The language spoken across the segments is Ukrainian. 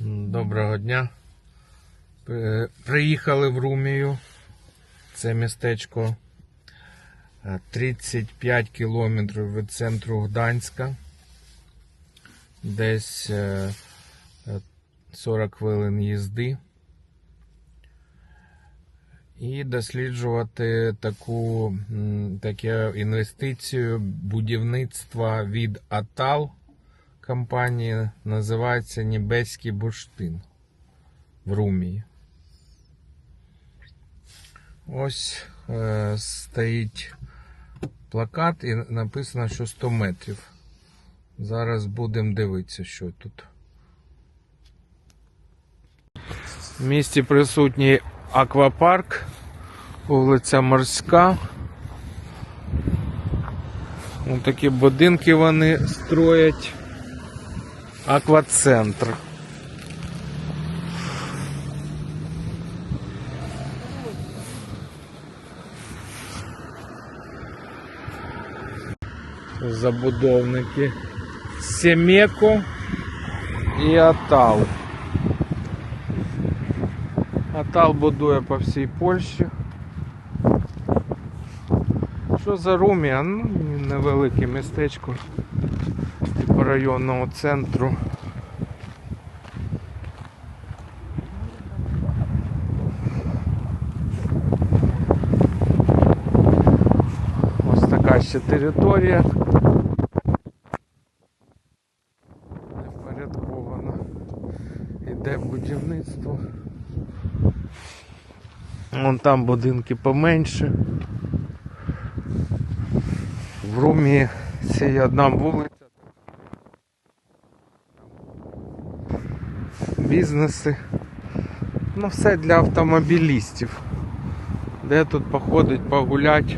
Доброго дня. Е, Приїхали в Румію. Це містечко е, 35 кілометрів від центру Гданська. Десь е, е, 40 хвилин їзди. І досліджувати таку таке інвестицію будівництва від Атал компанії називається Небеський бурштин в Румії. Ось е, стоїть плакат і написано, що 100 метрів. Зараз будемо дивитися, що тут. В місті присутній аквапарк, вулиця Морська. Ось такі будинки вони строять. Аквацентр. Забудовники Семеко і Атал. Атал будує по всій Польщі. Що за Румія? Ну, невелике містечко районного центру. Ось така ще територія. Впорядковано. Іде будівництво. Вон там будинки поменше. В Румі це є одна вулиця. Бізнеси. Ну все для автомобілістів. Де тут походить, погулять.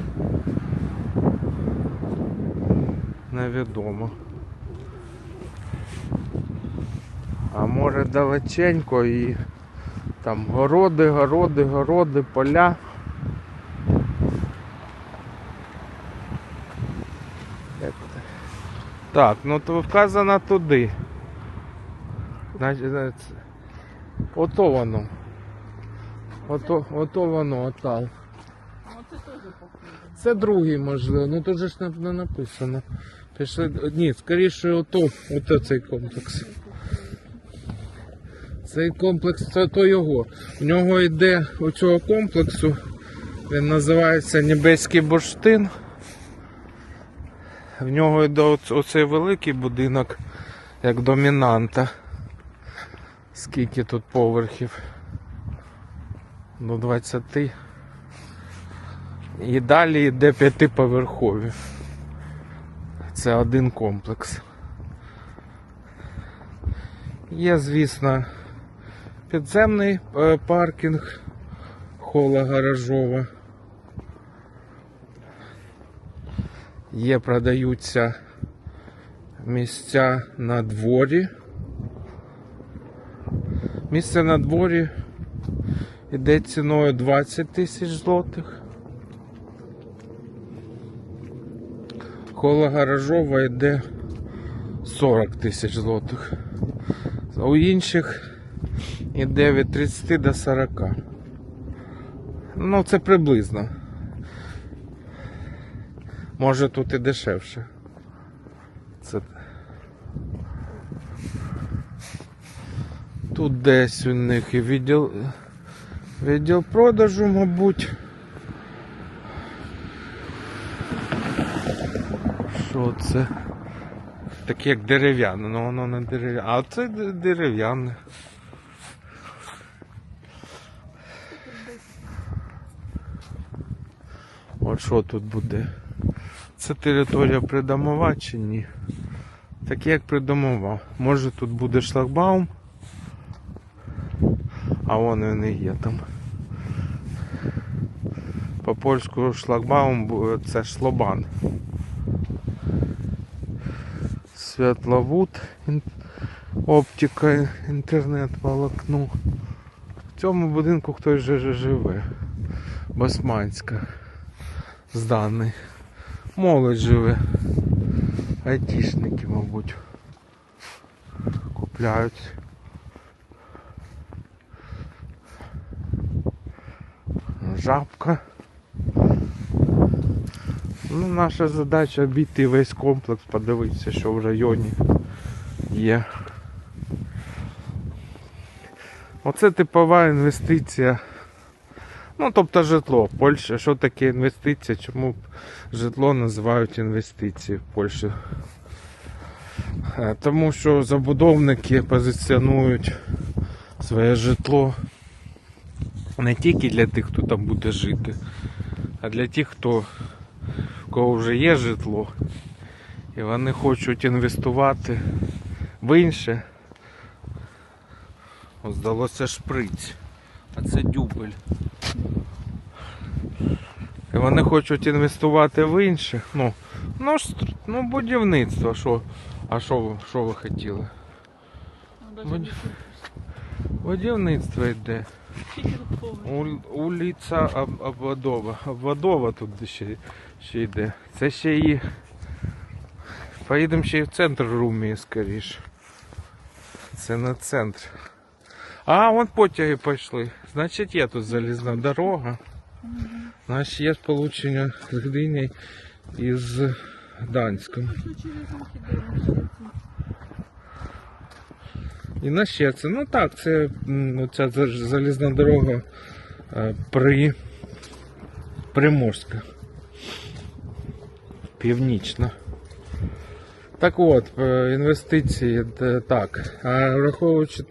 Невідомо. А море далеченько і там городи, городи, городи, поля. Так, ну то вказано туди. Значить, ото воно. Ото, ото воно, отал. Це другий, можливо, ну тут же ж не, не написано. Пішли. Ні, скоріше ото, ото цей комплекс. Цей комплекс це то його. У нього йде у цього комплексу. Він називається Небеський бурштин. В нього йде оцей великий будинок як домінанта. Скільки тут поверхів? До 20. І далі йде п'ятиповерхові. Це один комплекс. Є, звісно, підземний е, паркінг хола гаражова. Є, продаються місця на дворі. Місце на дворі йде ціною 20 тисяч злотих. Коло гаражова йде 40 тисяч злотих. А у інших йде від 30 до 40. Ну, це приблизно. Може тут і дешевше. Це... Тут десь у них і відділ, відділ продажу, мабуть. Що це? Таке як дерев'яне, але воно не дерев'яне. А це дерев'яне. От що тут буде? Це територія придомова чи ні? Так як придомова. Може тут буде шлагбаум, а вон він і є там. По польську шлагбаум це шлобан. Світловуд, оптика, інтернет, волокно. В цьому будинку хтось же живе. Басманська. Зданий. Молодь живе. Айтішники, мабуть. Купляють. Жабка. Ну, наша задача обійти весь комплекс, подивитися, що в районі є. Оце типова інвестиція. Ну, тобто житло. Польща, що таке інвестиція? Чому житло називають інвестиції в Польщі? Е, Тому що забудовники позиціонують своє житло не тільки для тих, хто там буде жити, а для тих, хто у кого вже є житло, і вони хочуть інвестувати в інше. О, здалося шприць, а це дюбель. І вони хочуть інвестувати в інше. Ну, ну, ж, ну будівництво, що. А що ви, що ви хотіли? Будь- Будівництво йде. У- Улиця Об- Обводова. Обводова тут ще, ще йде. Це ще і. Поїдемо ще й в центр Румії, скоріше. Це на центр. А, вон потяги пішли. Значить є тут залізна дорога. Значить є сполучення з Гдині із Данськом. І на ще це. Ну так, це за- залізна дорога е, при Приморська. Північна. Так от, е, інвестиції так. А враховуючи,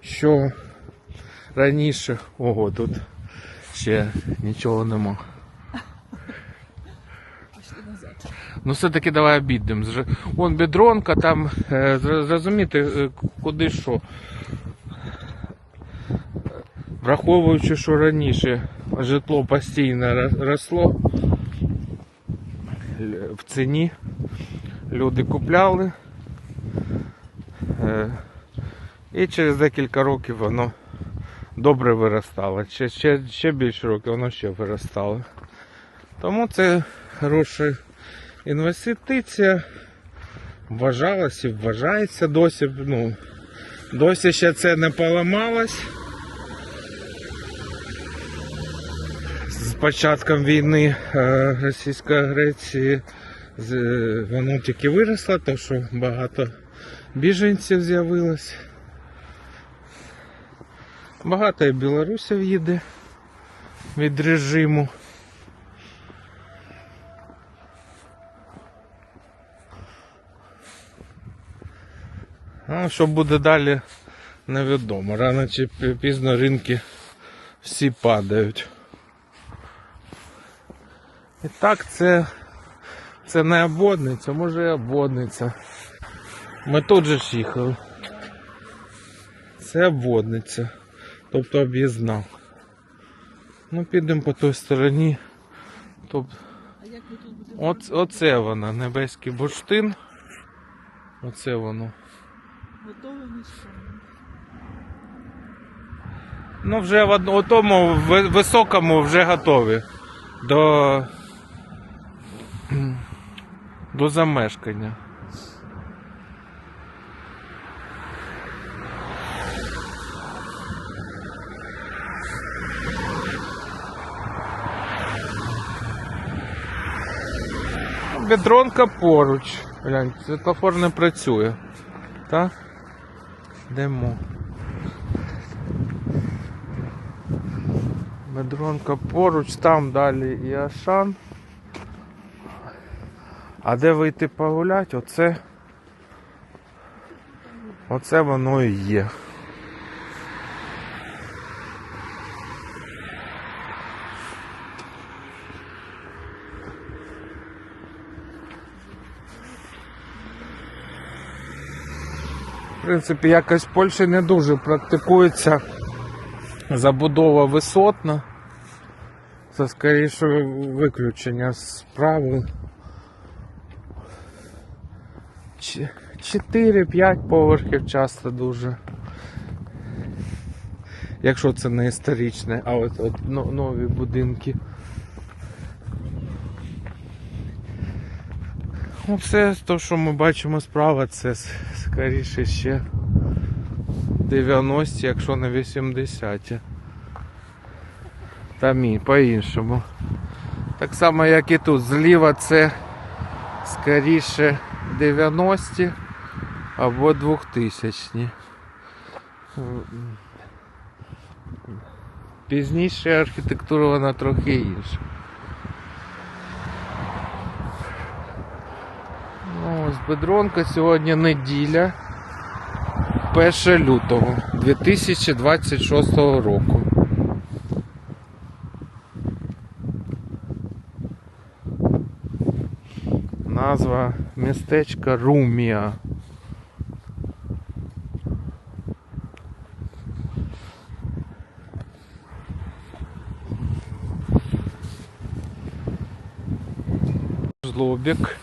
що раніше. Ого, тут ще нічого нема. Пішли назад. Ну все-таки давай обійдемо. Зр- Вон бедронка, там е, зрозуміти, е, куди що. Враховуючи, що раніше житло постійно росло в ціні, люди купляли. е, І через декілька років воно добре виростало. Ще, ще, ще більше років воно ще виростало. Тому це хороший інвестиція вважалась і вважається досі. Ну, досі ще це не поламалось. З початком війни е, російської агресії е, воно тільки виросло, тому що багато біженців з'явилось. Багато і білорусів їде від режиму. А що буде далі, невідомо. Рано чи пізно ринки всі падають. І так, це, це не обводниця, може і обводниця. Ми тут же ж їхали. Це обводниця, тобто об'їзна. Ну, підемо по той стороні. Тобто? Оце вона, небеський бурштин. Оце воно. Готові місце? Ну, вже в тому ви- високому вже готові до, до замешкання. Бедронка поруч. Глянь, світлофор не працює. Так? Йдемо. Медронка поруч, там далі і Ашан. А де вийти погулять, оце. Оце воно і є. Принципі, якось в Польщі не дуже практикується забудова висотна. Це скоріше виключення з правил. 4-5 поверхів часто дуже. Якщо це не історичне, а от, от нові будинки. Ну, все те, що ми бачимо справа, це скоріше ще 90, якщо не 80. Там і по-іншому. Так само, як і тут. Зліва це скоріше 90-ті або 2000-ті. Пізніше архітектура вона трохи інша. Ну, ось Бедронка сьогодні неділя. 1 лютого 2026 року. Назва містечка Румія. Жлобік.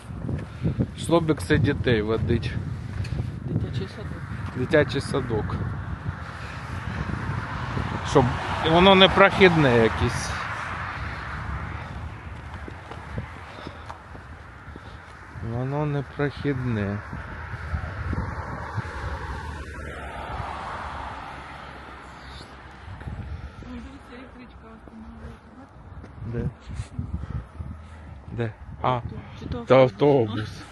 Жлобік це дітей водить. Дитячий садок. Дитячий садок. Щоб воно не прохідне якесь. Воно не прохідне. Де? Де? А, це автобус.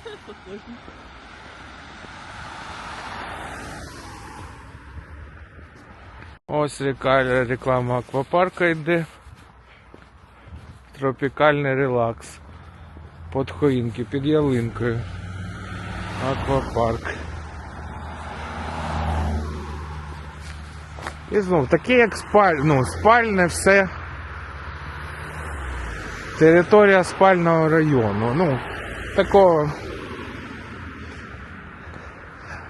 Ось реклама аквапарка йде. Тропікальний релакс. Под хоїнки, під ялинкою. Аквапарк. І знов таке як спаль... ну, спальне все. Територія спального району. Ну, такого.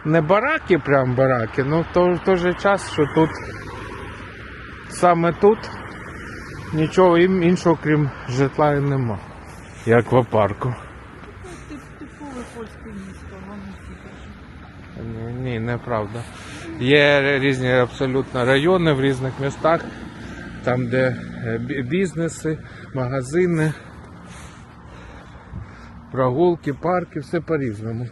Не бараки, прям бараки, ну в той, в той же час, що тут саме тут нічого іншого, крім житла і нема. І аквапарку. Тип- Типове польське місто, воно. Ні, ні, неправда. Є різні абсолютно райони в різних містах, там, де е, бізнеси, магазини, прогулки, парки, все по-різному.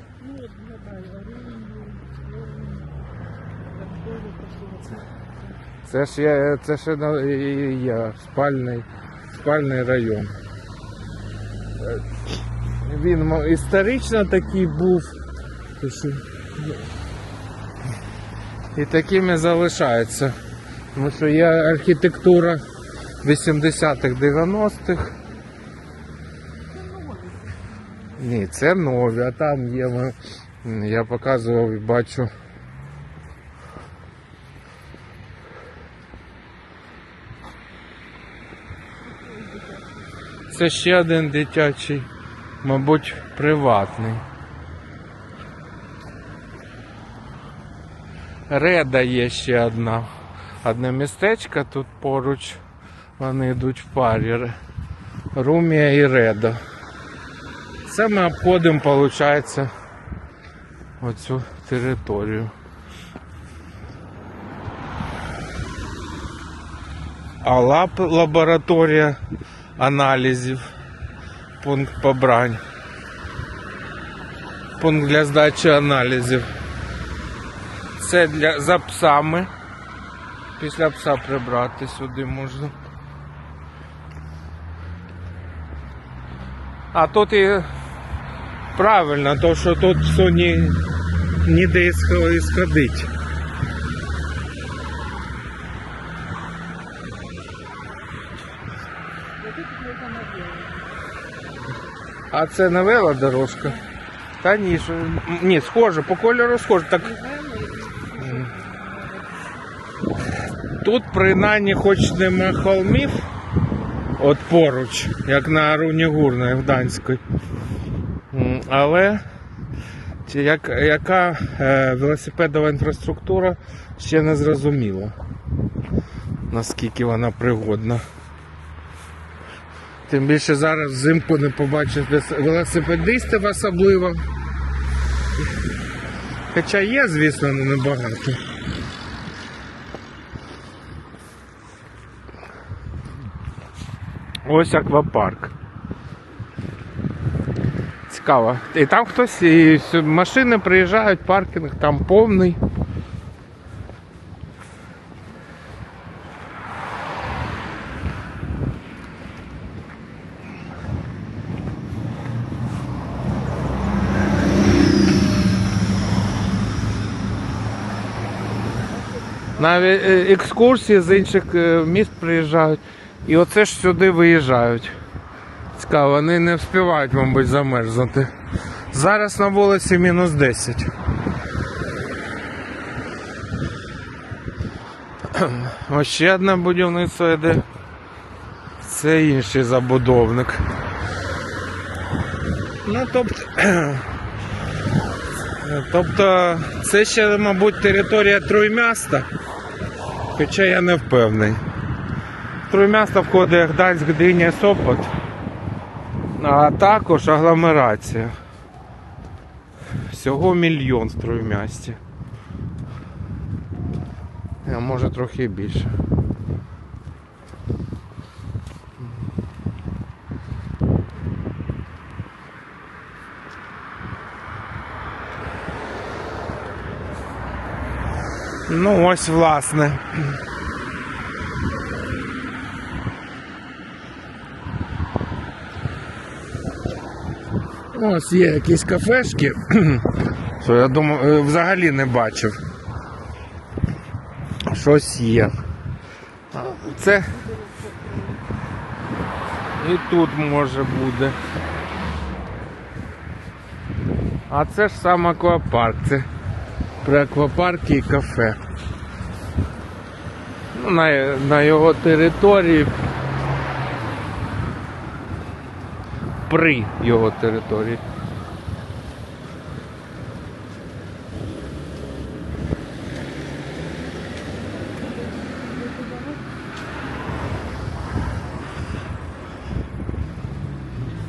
Це ж є, це і є спальний, спальний район. Е, Він історично такий був. І такими залишається. Тому що є архітектура 80-х, 90-х. Ні, це нові, а там є. Я показував і бачу. Це ще один дитячий, мабуть, приватний. Реда є ще одна. Одне містечко тут поруч. Вони йдуть в парі. Румія і Реда. Це ми обходимо, виходить, оцю територію. А лаб, лабораторія аналізів. Пункт побрань. Пункт для здачі аналізів. Це для за псами. Після пса прибрати сюди можна. А тут і правильно, то що тут все ні, ніде ісхо- ісходить. Яке тут можна наділити? А це не велодорожка? Та ні, що, ні, схоже, по кольору схоже. Так тут принаймні хоч нема холмів, от поруч, як на Аруні Гурної в Данській. Але як, яка е, велосипедова інфраструктура ще не зрозуміла, наскільки вона пригодна. Тим більше зараз взимку не побачиш вес- велосипедистів особливо. Хоча є, звісно, але небагато. Ось аквапарк. Цікаво. І там хтось, і машини приїжджають, паркінг там повний. Навіть е, екскурсії з інших е, міст приїжджають. І оце ж сюди виїжджають. Цікаво, вони не встигають, мабуть, замерзнути. Зараз на вулиці мінус 10. Ось ще одне будівництво йде. Це інший забудовник. Ну, тобто, тобто, це ще, мабуть, територія Труймяста. Хоча я не впевнений. В Труймясто входить Гданськ, Гдиня, Сопот, а також агломерація. Всього мільйон в Труймясті. А може трохи більше. Ну ось власне. Ось є якісь кафешки, що я думаю, е, взагалі не бачив. Щось є. Це і тут може буде. А це ж сам аквапарк. Це при аквапаркі і кафе. На, на його території. При його території.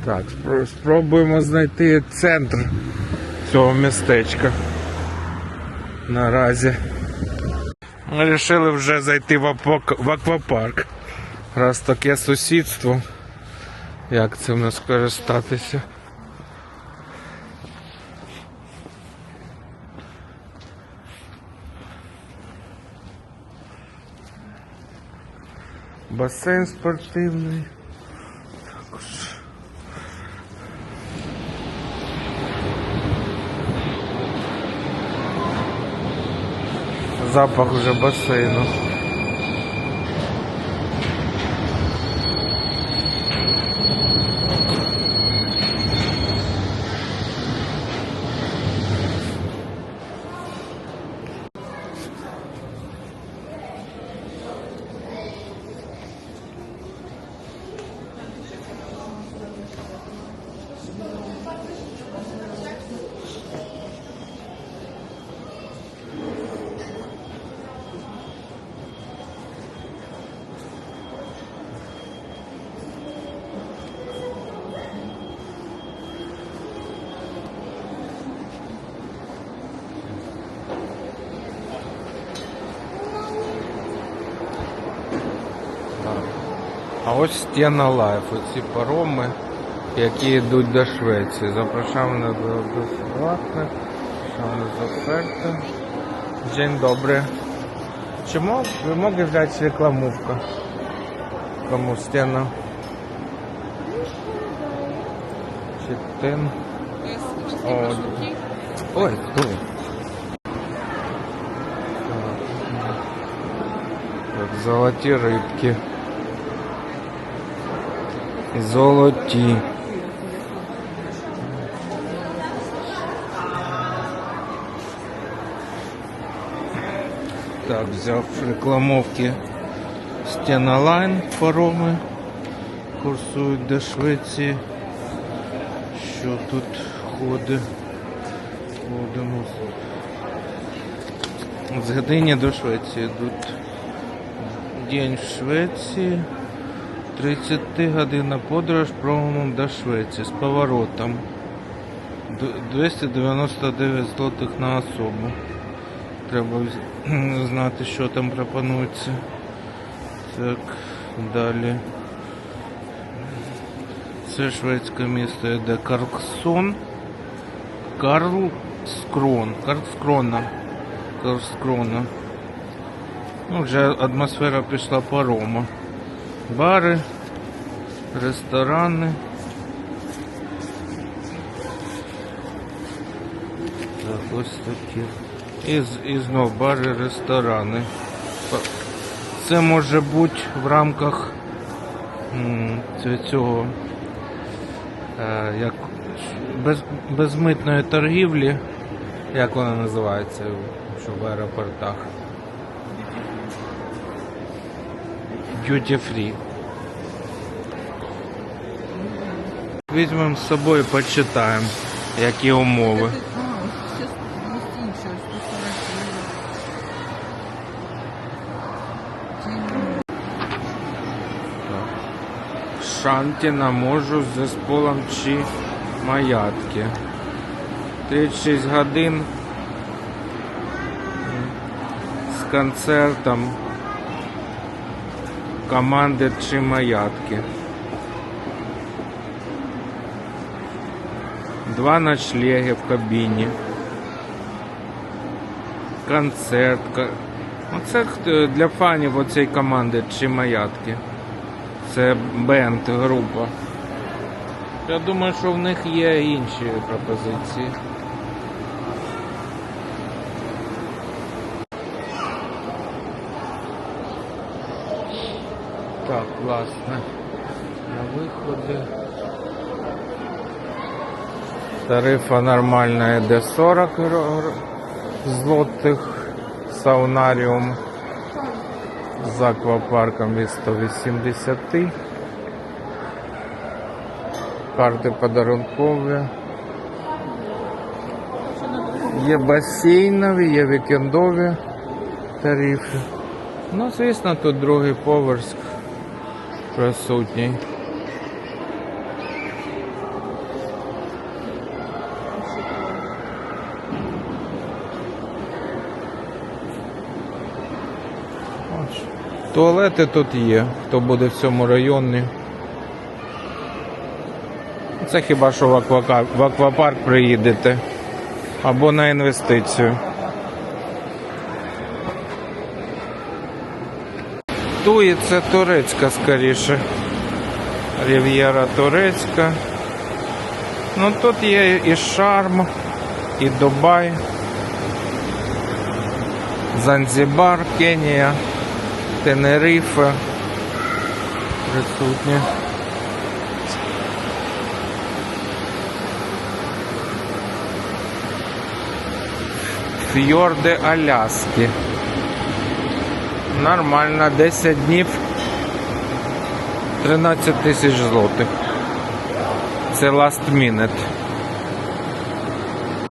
Так, спро- спробуємо знайти центр цього містечка. Наразі. Ми вирішили вже зайти в, апок- в аквапарк. Раз таке сусідство. Як цим не скористатися? Басейн спортивний. Запах уже басейну. А ось стіна лайф, оці пароми, які йдуть до Швеції. Запрошуємо на безплатне, шановні заперти. День добрий. Чому ви можете взяти рекламовку? Кому стіна? Читин. Ой, тут. Так, золоті рибки. Золоті. Так, взяв рекламовки Стена Лайн пароми. Курсують до Швеції. Що тут ходить? Ходимо. З Гдині до Швеції йдуть. День в Швеції. 30 годинна подорож промом до Швеції з поворотом. 299 злотих на особу. Треба знати, що там пропонується. Так, далі. Це шведське місто йде Карлсон. Карлскрон. Карлскрона. Карлскрона. Ну, вже атмосфера пішла парома. Бари, ресторани. Так, ось такі. І, і знов бари, ресторани. Це може бути в рамках цього- цього е, як без, безмитної торгівлі. Як вона називається що в аеропортах? Duty free. Візьмемо з собою, почитаємо, які умови. Це, а, ось зараз є інше, ось 140 євро. Шанті на можу з полом чи маятки. 36 годин з концертом команди чи маятки. Два ночлеги в кабіні. Концерт. Оце для фанів оцієї команди чи маятки. Це бенд група. Я думаю, що в них є інші пропозиції. Так, власне. На виході. Тарифа нормальна йде 40 ро- ро- злотих саунаріум з аквапарком від 180. Карти подарункові. Є басейнові, є вікендові тарифи. Ну, звісно, тут другий поверх присутній. Туалети тут є, хто буде в цьому районі. Це хіба що в аквапарк приїдете або на інвестицію. Туї це турецька скоріше. Рів'єра турецька. Ну тут є і Шарм, і Дубай, Занзібар, Кенія, Тенерифе присутні. Фьорди Аляски. Нормально, 10 днів. 13 тисяч злотих. Це last minute.